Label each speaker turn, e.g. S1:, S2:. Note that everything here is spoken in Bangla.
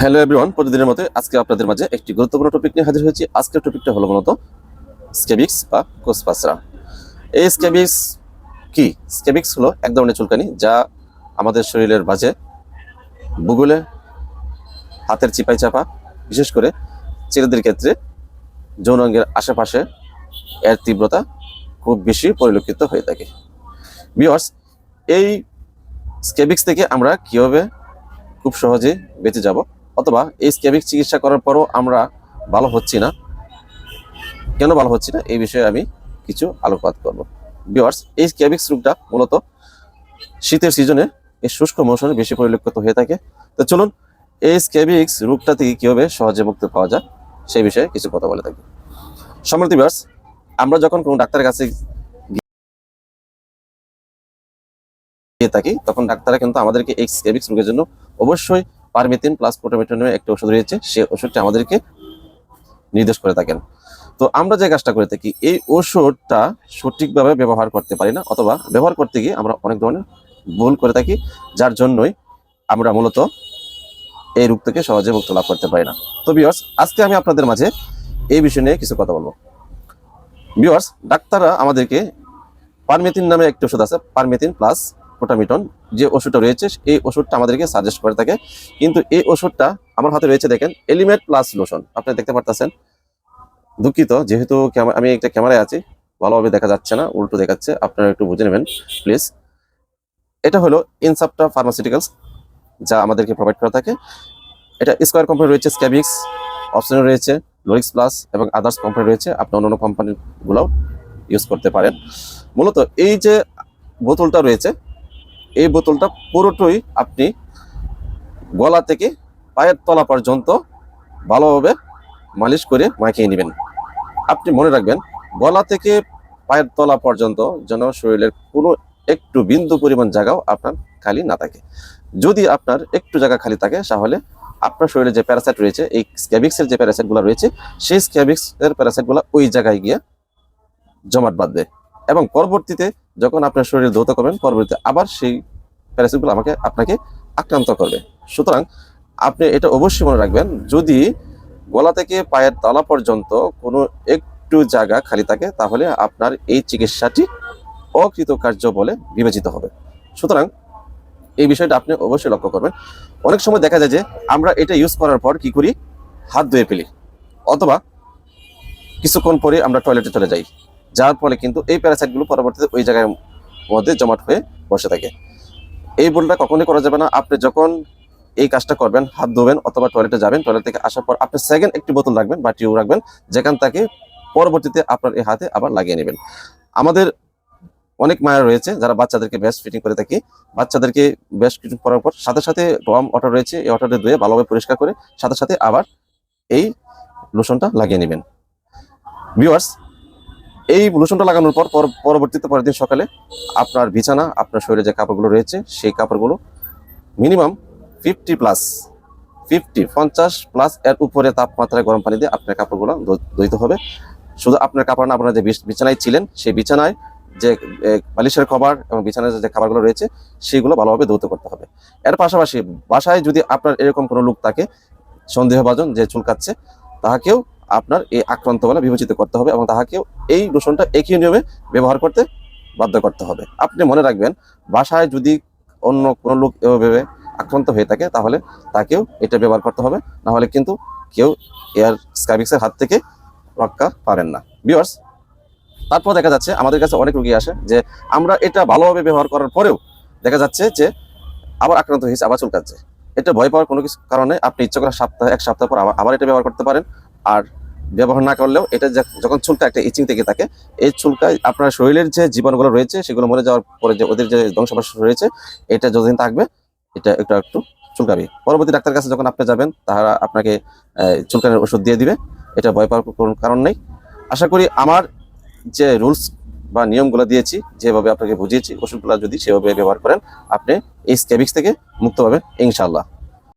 S1: হ্যালো এভরিওয়ান প্রতিদিনের মতো আজকে আপনাদের মাঝে একটি গুরুত্বপূর্ণ টপিক নিয়ে হাজির হয়েছি। আজকের টপিকটা হলো মূলত স্কেবিক্স বা কোসপাসরা। এই স্কেবিক্স কি? স্কেবিক্স হলো এক ধরনের চুলকানি যা আমাদের শরীরের মাঝে বুগুলে, হাতের চিপাই চাপা, বিশেষ করে ছেলেদের ক্ষেত্রে যৌনাঙ্গের আশেপাশে এর তীব্রতা খুব বেশি পরিলক্ষিত হয়ে থাকে। বিয়ার্স এই স্কেবিক্স থেকে আমরা কীভাবে খুব সহজে বেঁচে যাব? অথবা এই স্ক্যাবিক চিকিৎসা করার পরও আমরা ভালো হচ্ছি না। কেন ভালো হচ্ছি না? এই বিষয়ে আমি কিছু আলোকপাত করব। বিওয়ার্স এই স্ক্যাবিক্স রোগটা মূলত শীতের সিজনে এই শুষ্ক মৌসুমে বেশি পরিলক্ষিত হয়ে থাকে। তো চলুন, এই স্ক্যাবিক্স রোগটা থেকে কীভাবে সহজে মুক্তি পাওয়া যায় সেই বিষয়ে কিছু কথা বলে থাকি। সম্মানিত বিয়ার্স আমরা যখন কোনো ডাক্তারের কাছে গিয়ে থাকি, তখন ডাক্তাররা কিন্তু আমাদেরকে এই স্ক্যাবিক্স রোগের জন্য অবশ্যই পারমিথিন প্লাস প্রোটোমেটনের একটা ওষুধ রয়েছে সেই ওষুধটি আমাদেরকে নির্দেশ করে থাকেন। তো আমরা যে কাজটা করে থাকি, এই ওষুধটা সঠিকভাবে ব্যবহার করতে পারি না, অথবা ব্যবহার করতে গিয়ে আমরা অনেক ধরনের ভুল করে থাকি, যার জন্যই আমরা মূলত এই রোগ থেকে সহজে মুক্ত লাভ করতে পারি না। তো বিয়ার্স আজকে আমি আপনাদের মাঝে এই বিষয় নিয়ে কিছু কথা বলব। বিয়ার্স ডাক্তাররা আমাদেরকে পারমেথিন নামে একটি ওষুধ আছে, পারমেথিন প্লাস প্রোটামিটন যে ওষুধটা রয়েছে, এই ওষুধটা আমাদেরকে সাজেস্ট করে থাকে। কিন্তু এই ওষুধটা আমার হাতে রয়েছে, দেখেন এলিমেট প্লাস লোশন আপনি দেখতে পারতেছেন। দুঃখিত, যেহেতু আমি একটা ক্যামেরায় আছি, ভালোভাবে দেখা যাচ্ছে না, উল্টো দেখাচ্ছে, আপনারা একটু বুঝে নেবেন প্লিজ এটা হলো ইনসাপ্টা ফার্মাসিউটিক্যালস যা আমাদেরকে প্রোভাইড করা থাকে। এটা স্কোয়ার কোম্পানি রয়েছে স্ক্যাবিক্স অপশন রয়েছে লোরিক্স প্লাস এবং আদার্স কোম্পানি রয়েছে। আপনি অন্য অন্য কোম্পানিগুলোও ইউজ করতে পারেন। মূলত এই যে বোতলটা রয়েছে এই বোতলটা পুরোটাই আপনি গলা থেকে পায়ের তলা পর্যন্ত ভালোভাবে মালিশ করে মাখিয়ে নেবেন। আপনি মনে রাখবেন, গলা থেকে পায়ের তলা পর্যন্ত যেন শরীরের কোনো একটু বিন্দু পরিমাণ জায়গাও আপনার খালি না থাকে। যদি আপনার একটু জায়গা খালি থাকে, তাহলে আপনার শরীরে যে প্যারাসাইট রয়েছে, এই স্ক্যাবিক্সের যে প্যারাসাইটগুলো রয়েছে, সেই স্ক্যাবিক্সের প্যারাসাইটগুলো ওই জায়গায় গিয়ে জমাট বাঁধবে। এবং পরবর্তীতে যখন আপনার শরীর ধৌত করবেন, পরবর্তীতে আবার সেই প্যারাসিটগুলো আমাকে, আপনাকে আক্রান্ত করবে। সুতরাং আপনি এটা অবশ্যই মনে রাখবেন, যদি গলা থেকে পায়ের তলা পর্যন্ত কোনো একটু জায়গা খালি থাকে, তাহলে আপনার এই চিকিৎসাটি অকৃতকার্য বলে বিবেচিত হবে। সুতরাং এই বিষয়টা আপনি অবশ্যই লক্ষ্য করবেন। অনেক সময় দেখা যায় যে আমরা এটা ইউজ করার পর কি করি? হাত ধুয়ে ফেলি। অথবা কিছুক্ষণ পরে আমরা টয়লেটে চলে যাই। যার ফলে কিন্তু এই প্যারাসাইটগুলো পরবর্তীতে ওই জায়গার মধ্যে জমাট হয়ে বসে থাকে। এই ভুলটা কখনোই করা যাবে না। আপনি যখন এই কাজটা করবেন, হাত ধোবেন অথবা টয়লেটে যাবেন টয়লেট থেকে আসার পর আপনি সেকেন্ড একটি বোতল রাখবেন বা টিউব রাখবেন, যেখান থেকে পরবর্তীতে আপনার এই হাতে আবার লাগিয়ে নেবেন। আমাদের অনেক মায়ের রয়েছে যারা বাচ্চাদেরকে বেস্ট ফিটিং করে থাকি। বাচ্চাদেরকে বেস্ট ফিটিং করার পর সাথে সাথে রম অটো রয়েছে, এই অটোটা ধুয়ে ভালোভাবে পরিষ্কার করে সাথে সাথে আবার এই লোশনটা লাগিয়ে নেবেন। ভিউয়ার্স এই লোশনটা লাগানোর পর পর- পরবর্তীতে পরের দিন সকালে আপনার বিছানা, আপনার শরীরে যে কাপড়গুলো রয়েছে, সেই কাপড়গুলো মিনিমাম ফিফটি প্লাস ফিফটি পঞ্চাশ প্লাস এর উপরে তাপমাত্রায় গরম পানি দিয়ে আপনার কাপড়গুলো ধুইতে হবে। শুধু আপনার কাপড় না, আপনারা যে বিছ- বিছানায় ছিলেন, সেই বিছানায় যে বালিশের কভার এবং বিছানায় যে খাবারগুলো রয়েছে, সেগুলো ভালোভাবে ধৌত করতে হবে। এর পাশাপাশি বাসায় যদি আপনার এরকম কোনো লোক থাকে, সন্দেহভাজন যে চুলকাচ্ছে তাহাকেও আপনার এই আক্রান্ত বলে বিবেচিত করতে হবে এবং তাহাকেও এই লোশনটা একই নিয়মে ব্যবহার করতে বাধ্য করতে হবে। আপনি মনে রাখবেন, বাসায় যদি অন্য কোনো লোক এভাবে আক্রান্ত হয়ে থাকে, তাহলে তাকেও এটা ব্যবহার করতে হবে। না হলে কিন্তু কেউ এয়ার স্কাইবিক্সের হাত থেকে রক্ষা পাবেন না। বিয়ার্স তারপর দেখা যাচ্ছে আমাদের কাছে অনেক রোগী আসে যে আমরা এটা ভালোভাবে ব্যবহার করার পরেও দেখা যাচ্ছে যে আবার আক্রান্ত হয়েছে, আবার চুলকাচ্ছে। এটা ভয় পাওয়ার কোনো কিছু কারণে আপনি ইচ্ছা করে সপ্তাহে, এক সপ্তাহ পর আবার এটা ব্যবহার করতে পারেন। আর ব্যবহার না করলেও এটা যখন চুলকা একটা ইচিং থেকে থাকে, এই চুলকায় আপনার শরীরের যে জীবাণুগুলো রয়েছে, সেগুলো মরে যাওয়ার পরে যে ওদের যে ধ্বংসাবশেষ রয়েছে, এটা যতদিন থাকবে, এটা একটু একটু চুলকাবে। পরবর্তী ডাক্তার কাছে যখন আপনি যাবেন, তারা আপনাকে চুলকানের ওষুধ দিয়ে দিবে। এটা ভয় পাওয়ার কোনো কারণ নেই। আশা করি আমার যে রুলস বা নিয়মগুলো দিয়েছি, যেভাবে আপনাকে বুঝিয়েছি, ওষুধগুলো যদি সেভাবে ব্যবহার করেন, আপনি এই স্ক্যাবিক্স থেকে মুক্ত পাবেন ইনশাল্লাহ